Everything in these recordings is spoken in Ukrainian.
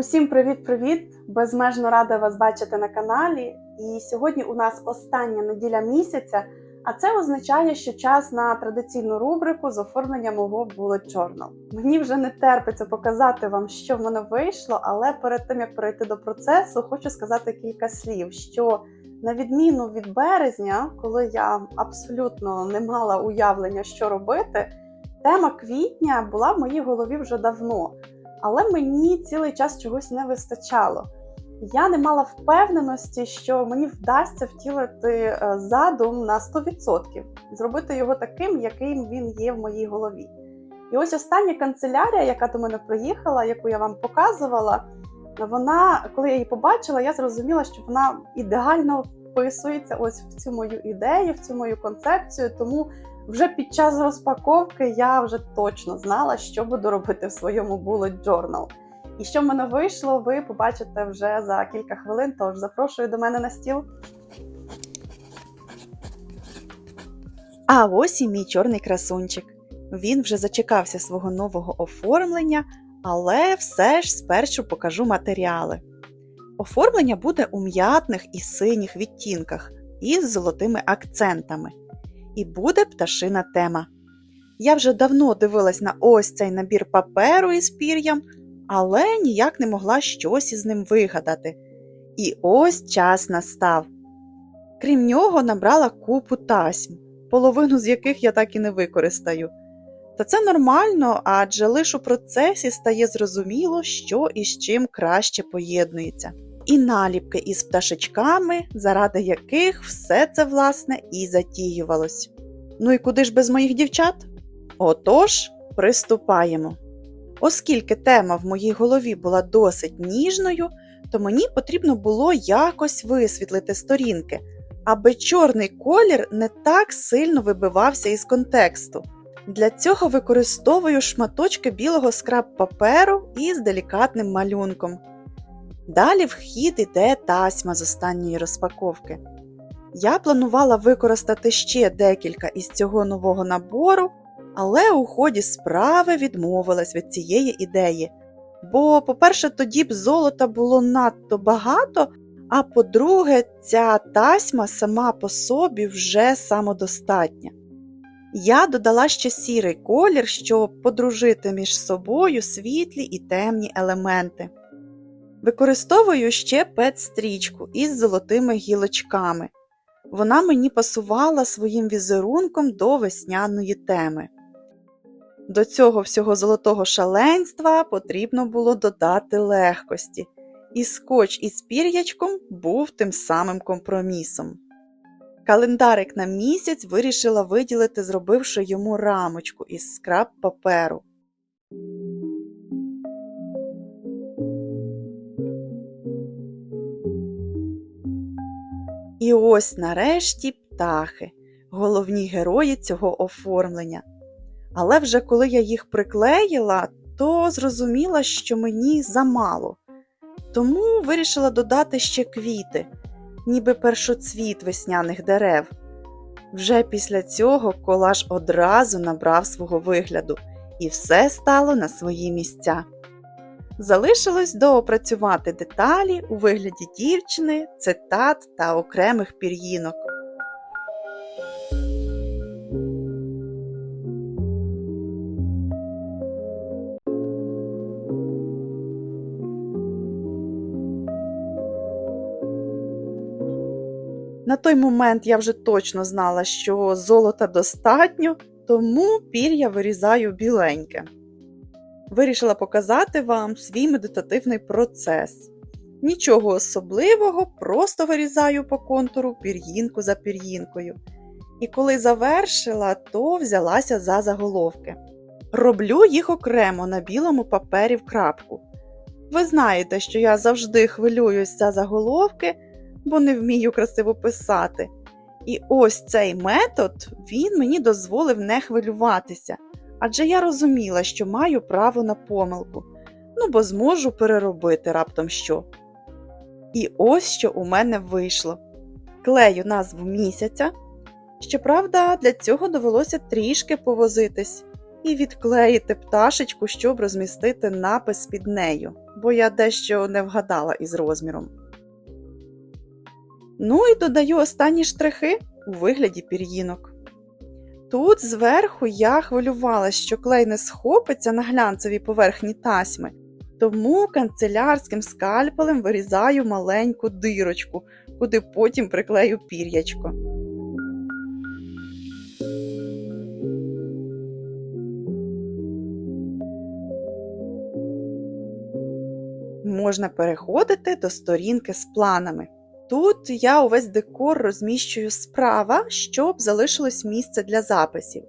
Усім привіт-привіт! Безмежно рада вас бачити на каналі. І сьогодні у нас остання неділя місяця, а це означає, що час на традиційну рубрику з оформлення мого Bullet Journal. Мені вже не терпиться показати вам, що в мене вийшло, але перед тим як перейти до процесу, хочу сказати кілька слів. що на відміну від березня, коли я абсолютно не мала уявлення, що робити, тема квітня була в моїй голові вже давно, але мені цілий час чогось не вистачало. Я не мала впевненості, що мені вдасться втілити е, задум на 100%, зробити його таким, яким він є в моїй голові. І ось остання канцелярія, яка до мене приїхала, яку я вам показувала, вона, коли я її побачила, я зрозуміла, що вона ідеально вписується ось в цю мою ідею, в цю мою концепцію. Тому вже під час розпаковки я вже точно знала, що буду робити в своєму bullet journal. І що в мене вийшло, ви побачите вже за кілька хвилин. Тож запрошую до мене на стіл. А ось і мій чорний красунчик. Він вже зачекався свого нового оформлення, але все ж спершу покажу матеріали. Оформлення буде у м'ятних і синіх відтінках із золотими акцентами. І буде пташина тема. Я вже давно дивилась на ось цей набір паперу із пір'ям, але ніяк не могла щось із ним вигадати. І ось час настав. Крім нього, набрала купу тасьм, половину з яких я так і не використаю. Та це нормально, адже лише у процесі стає зрозуміло, що і з чим краще поєднується. І наліпки із пташечками, заради яких все це, власне, і затіювалось. Ну і куди ж без моїх дівчат? Отож, приступаємо. Оскільки тема в моїй голові була досить ніжною, то мені потрібно було якось висвітлити сторінки, аби чорний колір не так сильно вибивався із контексту. Для цього використовую шматочки білого скраб паперу із делікатним малюнком. Далі в хід іде тасьма з останньої розпаковки. Я планувала використати ще декілька із цього нового набору, але у ході справи відмовилась від цієї ідеї. Бо, по-перше, тоді б золота було надто багато, а по-друге, ця тасьма сама по собі вже самодостатня. Я додала ще сірий колір, щоб подружити між собою світлі і темні елементи. Використовую ще пет-стрічку із золотими гілочками. Вона мені пасувала своїм візерунком до весняної теми. До цього всього золотого шаленства потрібно було додати легкості, і скотч із пір'ячком був тим самим компромісом. Календарик на місяць вирішила виділити, зробивши йому рамочку із скраб паперу. І ось нарешті птахи, головні герої цього оформлення. Але вже коли я їх приклеїла, то зрозуміла, що мені замало. Тому вирішила додати ще квіти, ніби першоцвіт весняних дерев. Вже після цього колаж одразу набрав свого вигляду, і все стало на свої місця. Залишилось доопрацювати деталі у вигляді дівчини, цитат та окремих пір'їнок. На той момент я вже точно знала, що золота достатньо, тому пір'я вирізаю біленьке. Вирішила показати вам свій медитативний процес. Нічого особливого, просто вирізаю по контуру пір'їнку за пір'їнкою. І коли завершила, то взялася за заголовки. Роблю їх окремо на білому папері в крапку. Ви знаєте, що я завжди хвилююсь за заголовки, бо не вмію красиво писати. І ось цей метод він мені дозволив не хвилюватися адже я розуміла, що маю право на помилку, ну бо зможу переробити раптом що. І ось що у мене вийшло: клею назву місяця. Щоправда, для цього довелося трішки повозитись і відклеїти пташечку, щоб розмістити напис під нею. бо я дещо не вгадала із розміром. Ну і додаю останні штрихи у вигляді пір'їнок. Тут зверху я хвилювалася, що клей не схопиться на глянцевій поверхні тасьми, тому канцелярським скальпелем вирізаю маленьку дирочку, куди потім приклею пір'ячко. Можна переходити до сторінки з планами. Тут я увесь декор розміщую справа, щоб залишилось місце для записів.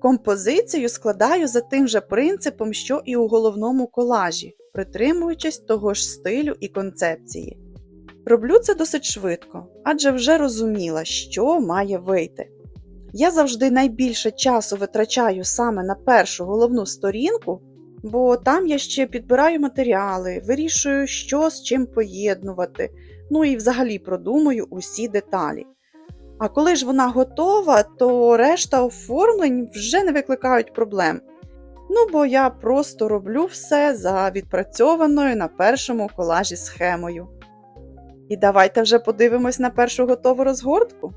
Композицію складаю за тим же принципом, що і у головному колажі, притримуючись того ж стилю і концепції. Роблю це досить швидко, адже вже розуміла, що має вийти. Я завжди найбільше часу витрачаю саме на першу головну сторінку, бо там я ще підбираю матеріали, вирішую, що з чим поєднувати, ну і взагалі продумаю усі деталі. А коли ж вона готова, то решта оформлень вже не викликають проблем. Ну, бо я просто роблю все за відпрацьованою на першому колажі схемою. І давайте вже подивимось на першу готову розгортку.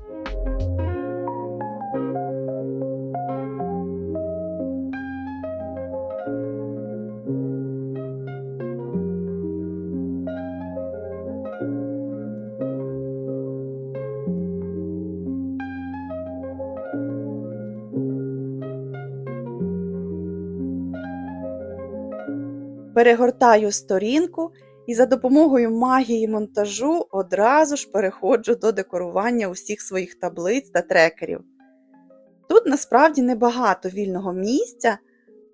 Перегортаю сторінку і за допомогою магії монтажу одразу ж переходжу до декорування усіх своїх таблиць та трекерів. Тут насправді небагато вільного місця,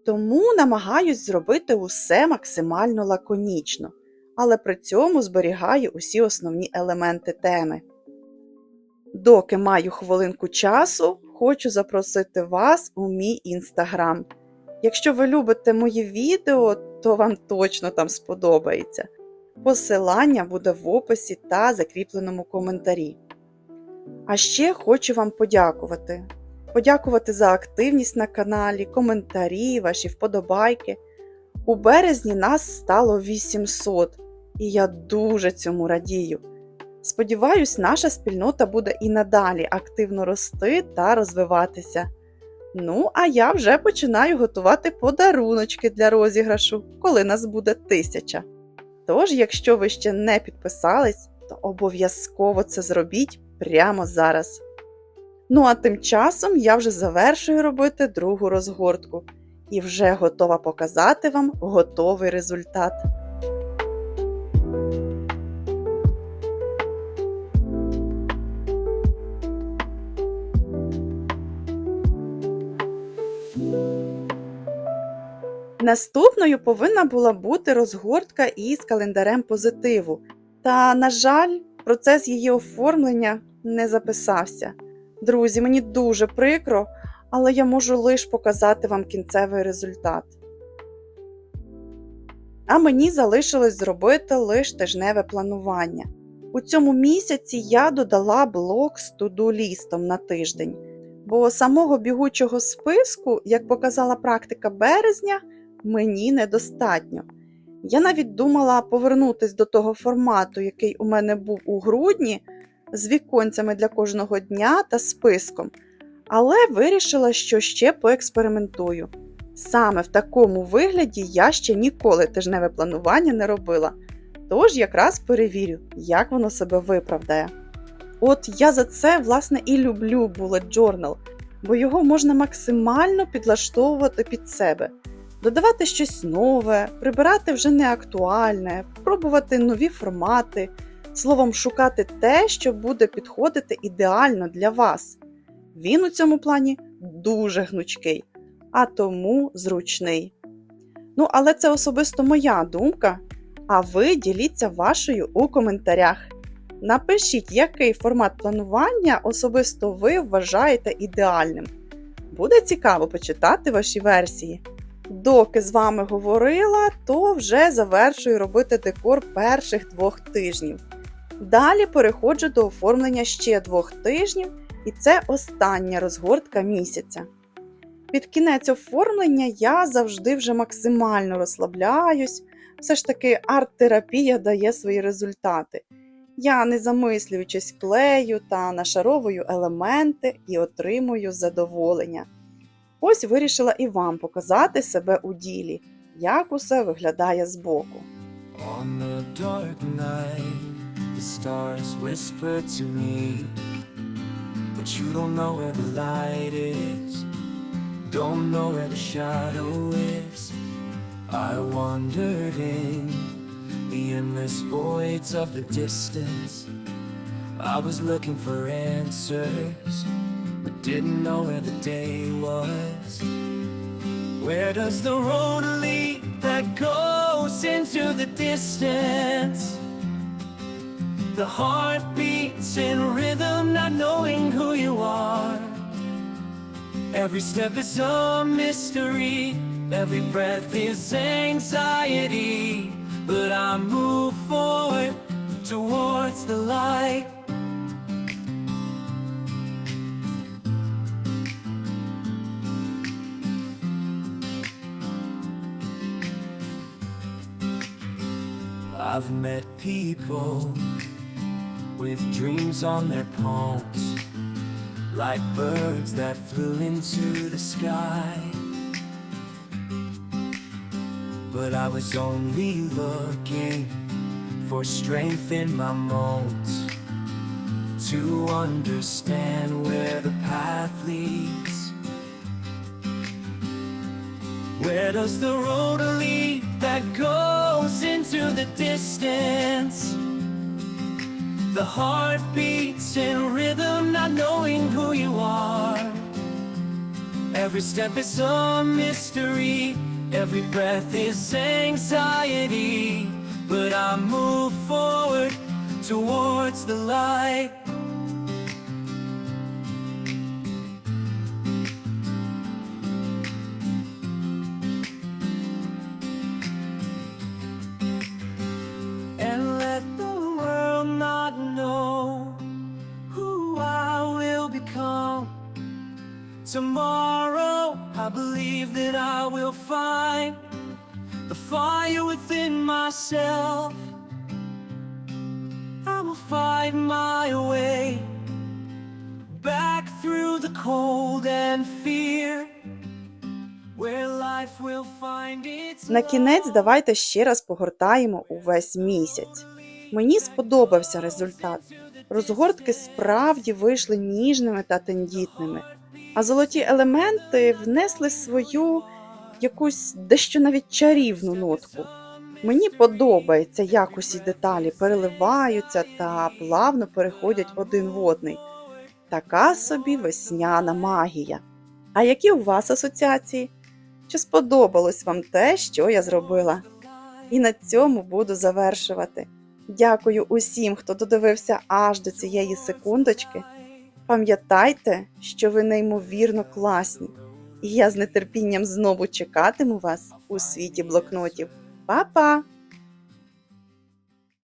тому намагаюсь зробити усе максимально лаконічно, але при цьому зберігаю усі основні елементи теми. Доки маю хвилинку часу, хочу запросити вас у мій інстаграм. Якщо ви любите мої відео, то вам точно там сподобається. Посилання буде в описі та закріпленому коментарі. А ще хочу вам подякувати. Подякувати за активність на каналі, коментарі, ваші вподобайки. У березні нас стало 800, і я дуже цьому радію. Сподіваюсь, наша спільнота буде і надалі активно рости та розвиватися. Ну, а я вже починаю готувати подаруночки для розіграшу, коли нас буде тисяча. Тож, якщо ви ще не підписались, то обов'язково це зробіть прямо зараз. Ну а тим часом я вже завершую робити другу розгортку і вже готова показати вам готовий результат. Наступною повинна була бути розгортка із календарем позитиву. Та, на жаль, процес її оформлення не записався. Друзі, мені дуже прикро, але я можу лише показати вам кінцевий результат. А мені залишилось зробити лише тижневе планування. У цьому місяці я додала блок з туду-лістом на тиждень, бо самого бігучого списку, як показала практика березня, мені недостатньо. Я навіть думала повернутися до того формату, який у мене був у грудні, з віконцями для кожного дня та списком, але вирішила, що ще поекспериментую. Саме в такому вигляді я ще ніколи тижневе планування не робила, тож якраз перевірю, як воно себе виправдає. От я за це, власне, і люблю Bullet Journal, бо його можна максимально підлаштовувати під себе додавати щось нове, прибирати вже неактуальне, пробувати нові формати, словом, шукати те, що буде підходити ідеально для вас. Він у цьому плані дуже гнучкий, а тому зручний. Ну, але це особисто моя думка. А ви діліться вашою у коментарях. Напишіть, який формат планування особисто ви вважаєте ідеальним. Буде цікаво почитати ваші версії. Доки з вами говорила, то вже завершую робити декор перших двох тижнів. Далі переходжу до оформлення ще двох тижнів, і це остання розгортка місяця. Під кінець оформлення я завжди вже максимально розслабляюсь, Все ж таки арт-терапія дає свої результати. Я, не замислюючись, клею та нашаровую елементи і отримую задоволення. Ось вирішила і вам показати себе у ділі, як усе виглядає збоку. On the dark night, the stars whisper to me, but you don't know where the light is, don't know where the shadow is. I wandered in the endless voids of the distance. I was looking for answers, didn't know where the day was. Where does the road lead that goes into the distance? The heart beats in rhythm, not knowing who you are. Every step is a mystery, every breath is anxiety. But I move forward towards the light. I've met people with dreams on their palms, like birds that flew into the sky. But I was only looking for strength in my moans to understand where the path leads. Where does the road lead that goes into the distance? The heart beats in rhythm, not knowing who you are. Every step is a mystery, every breath is anxiety. But I move forward towards the light. Myself. I will find my way back through the cold and fear. Where life will find its На кінець давайте ще раз погортаємо увесь місяць. Мені сподобався результат. Розгортки справді вийшли ніжними та тендітними, а золоті елементи внесли свою якусь дещо навіть чарівну нотку. Мені подобається, як усі деталі переливаються та плавно переходять один в одний. Така собі весняна магія. А які у вас асоціації? Чи сподобалось вам те, що я зробила? І на цьому буду завершувати. Дякую усім, хто додивився аж до цієї секундочки. Пам'ятайте, що ви неймовірно класні, і я з нетерпінням знову чекатиму вас у світі блокнотів. papá!